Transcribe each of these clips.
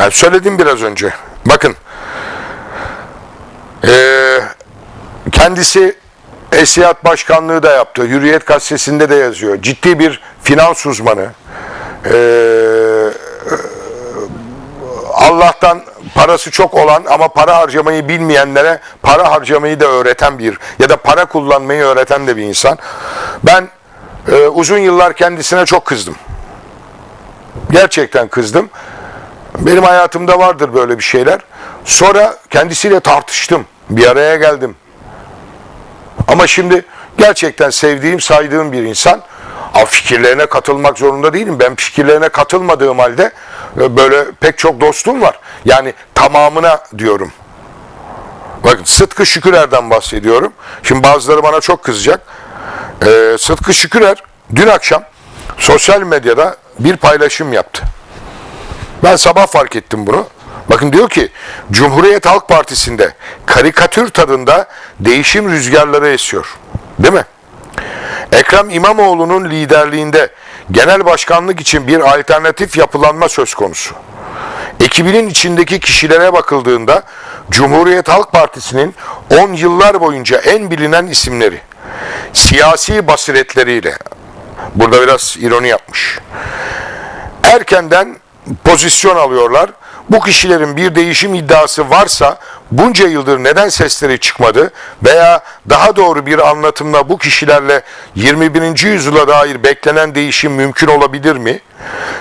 Ben söyledim biraz önce. Bakın. Ee, kendisi Esiyat Başkanlığı da yaptı. Hürriyet Gazetesi'nde de yazıyor. Ciddi bir finans uzmanı. Ee, Allah'tan parası çok olan ama para harcamayı bilmeyenlere para harcamayı da öğreten bir ya da para kullanmayı öğreten de bir insan. Ben e, uzun yıllar kendisine çok kızdım. Gerçekten kızdım. Benim hayatımda vardır böyle bir şeyler. Sonra kendisiyle tartıştım. Bir araya geldim. Ama şimdi gerçekten sevdiğim, saydığım bir insan. Ama fikirlerine katılmak zorunda değilim. Ben fikirlerine katılmadığım halde e, böyle pek çok dostum var. Yani tamamına diyorum. Bakın Sıtkı Şükürer'den bahsediyorum. Şimdi bazıları bana çok kızacak. Ee, Sıtkı Şükürer dün akşam sosyal medyada bir paylaşım yaptı. Ben sabah fark ettim bunu. Bakın diyor ki Cumhuriyet Halk Partisi'nde karikatür tadında değişim rüzgarları esiyor. Değil mi? Ekrem İmamoğlu'nun liderliğinde genel başkanlık için bir alternatif yapılanma söz konusu. Ekibinin içindeki kişilere bakıldığında Cumhuriyet Halk Partisi'nin 10 yıllar boyunca en bilinen isimleri, siyasi basiretleriyle, burada biraz ironi yapmış, erkenden pozisyon alıyorlar. Bu kişilerin bir değişim iddiası varsa bunca yıldır neden sesleri çıkmadı veya daha doğru bir anlatımla bu kişilerle 21. yüzyıla dair beklenen değişim mümkün olabilir mi?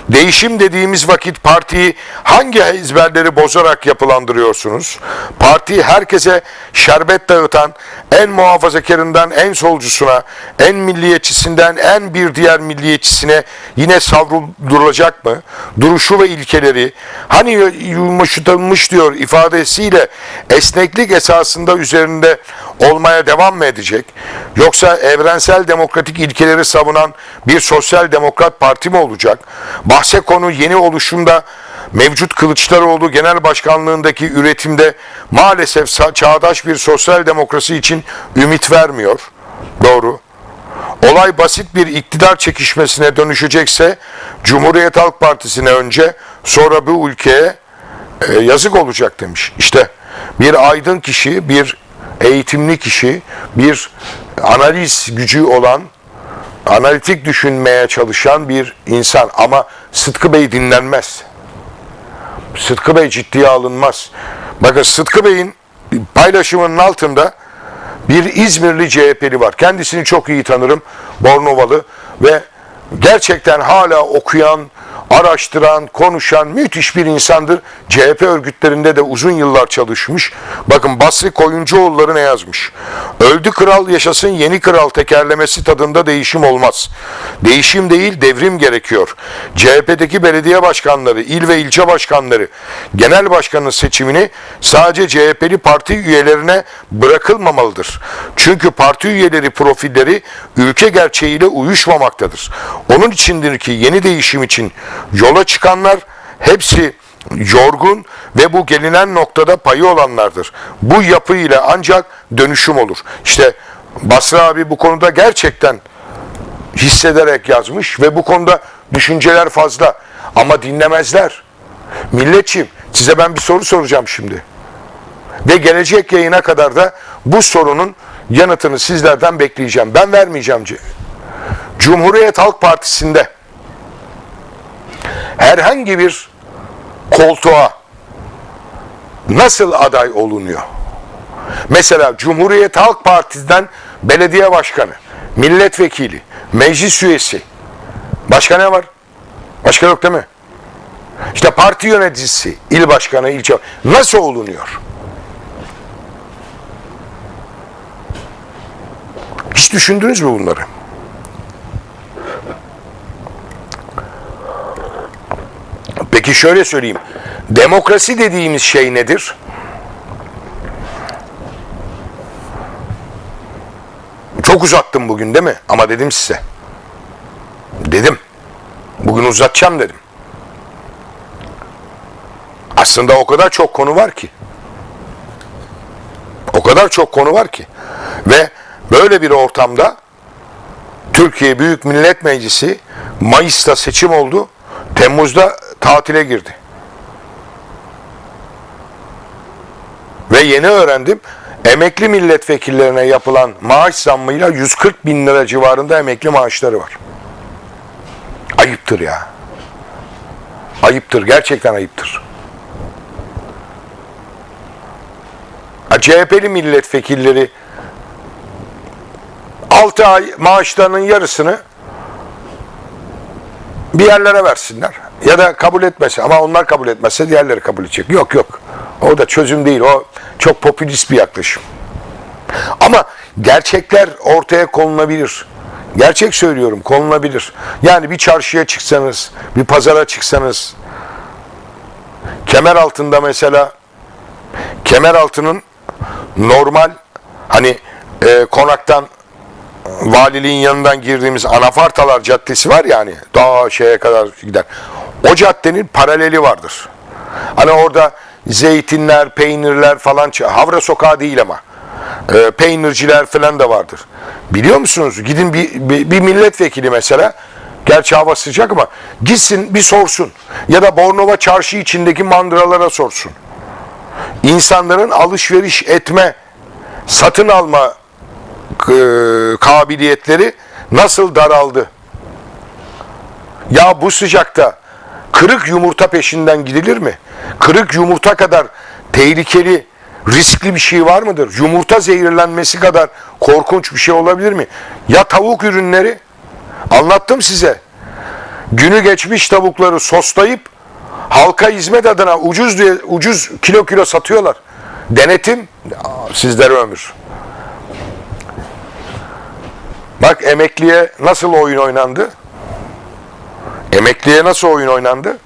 Değişim dediğimiz vakit partiyi hangi ezberleri bozarak yapılandırıyorsunuz? Parti herkese şerbet dağıtan, en muhafazakarından en solcusuna, en milliyetçisinden en bir diğer milliyetçisine yine savrulacak mı? Duruşu ve ilkeleri, hani yumuşatılmış diyor ifadesiyle esneklik esasında üzerinde olmaya devam mı edecek? Yoksa evrensel demokratik ilkeleri savunan bir sosyal demokrat parti mi olacak? Bahse konu yeni oluşumda mevcut Kılıçdaroğlu genel başkanlığındaki üretimde maalesef çağdaş bir sosyal demokrasi için ümit vermiyor. Doğru. Olay basit bir iktidar çekişmesine dönüşecekse Cumhuriyet Halk Partisi'ne önce sonra bu ülkeye e, yazık olacak demiş. İşte bir aydın kişi, bir eğitimli kişi, bir analiz gücü olan, analitik düşünmeye çalışan bir insan ama Sıtkı Bey dinlenmez. Sıtkı Bey ciddiye alınmaz. Bakın Sıtkı Bey'in paylaşımının altında bir İzmirli CHP'li var. Kendisini çok iyi tanırım. Bornovalı ve gerçekten hala okuyan, araştıran, konuşan müthiş bir insandır. CHP örgütlerinde de uzun yıllar çalışmış. Bakın Basri Koyuncuoğulları ne yazmış? Öldü kral yaşasın yeni kral tekerlemesi tadında değişim olmaz. Değişim değil devrim gerekiyor. CHP'deki belediye başkanları, il ve ilçe başkanları, genel başkanın seçimini sadece CHP'li parti üyelerine bırakılmamalıdır. Çünkü parti üyeleri profilleri ülke gerçeğiyle uyuşmamaktadır. Onun içindir ki yeni değişim için yola çıkanlar hepsi yorgun ve bu gelinen noktada payı olanlardır. Bu yapı ile ancak dönüşüm olur. İşte Basra abi bu konuda gerçekten hissederek yazmış ve bu konuda düşünceler fazla ama dinlemezler. Milletçim size ben bir soru soracağım şimdi. Ve gelecek yayına kadar da bu sorunun yanıtını sizlerden bekleyeceğim. Ben vermeyeceğim. Cumhuriyet Halk Partisi'nde herhangi bir koltuğa nasıl aday olunuyor? Mesela Cumhuriyet Halk Partisi'nden belediye başkanı, milletvekili, meclis üyesi. Başka ne var? Başka yok değil mi? İşte parti yöneticisi, il başkanı, ilçe nasıl olunuyor? Hiç düşündünüz mü bunları? Peki şöyle söyleyeyim. Demokrasi dediğimiz şey nedir? Çok uzattım bugün değil mi? Ama dedim size. Dedim. Bugün uzatacağım dedim. Aslında o kadar çok konu var ki. O kadar çok konu var ki. Ve böyle bir ortamda Türkiye Büyük Millet Meclisi Mayıs'ta seçim oldu. Temmuz'da tatile girdi. Ve yeni öğrendim. Emekli milletvekillerine yapılan maaş zammıyla 140 bin lira civarında emekli maaşları var. Ayıptır ya. Ayıptır. Gerçekten ayıptır. CHP'li milletvekilleri 6 ay maaşlarının yarısını bir yerlere versinler. Ya da kabul etmese ama onlar kabul etmezse diğerleri kabul edecek. Yok yok. O da çözüm değil. O çok popülist bir yaklaşım. Ama gerçekler ortaya konulabilir. Gerçek söylüyorum konulabilir. Yani bir çarşıya çıksanız, bir pazara çıksanız, kemer altında mesela kemer altının normal hani e, konaktan valiliğin yanından girdiğimiz Anafartalar Caddesi var yani daha şeye kadar gider. O caddenin paraleli vardır. Hani orada zeytinler, peynirler falan Havra sokağı değil ama. E, peynirciler falan da vardır. Biliyor musunuz? Gidin bir, bir, bir milletvekili mesela Gerçi hava sıcak ama gitsin bir sorsun. Ya da Bornova çarşı içindeki mandıralara sorsun. İnsanların alışveriş etme, satın alma e, kabiliyetleri nasıl daraldı? Ya bu sıcakta kırık yumurta peşinden gidilir mi? Kırık yumurta kadar tehlikeli, riskli bir şey var mıdır? Yumurta zehirlenmesi kadar korkunç bir şey olabilir mi? Ya tavuk ürünleri? Anlattım size. Günü geçmiş tavukları soslayıp halka hizmet adına ucuz diye ucuz kilo kilo satıyorlar. Denetim sizlere ömür. Bak emekliye nasıl oyun oynandı? Emekliye nasıl oyun oynandı?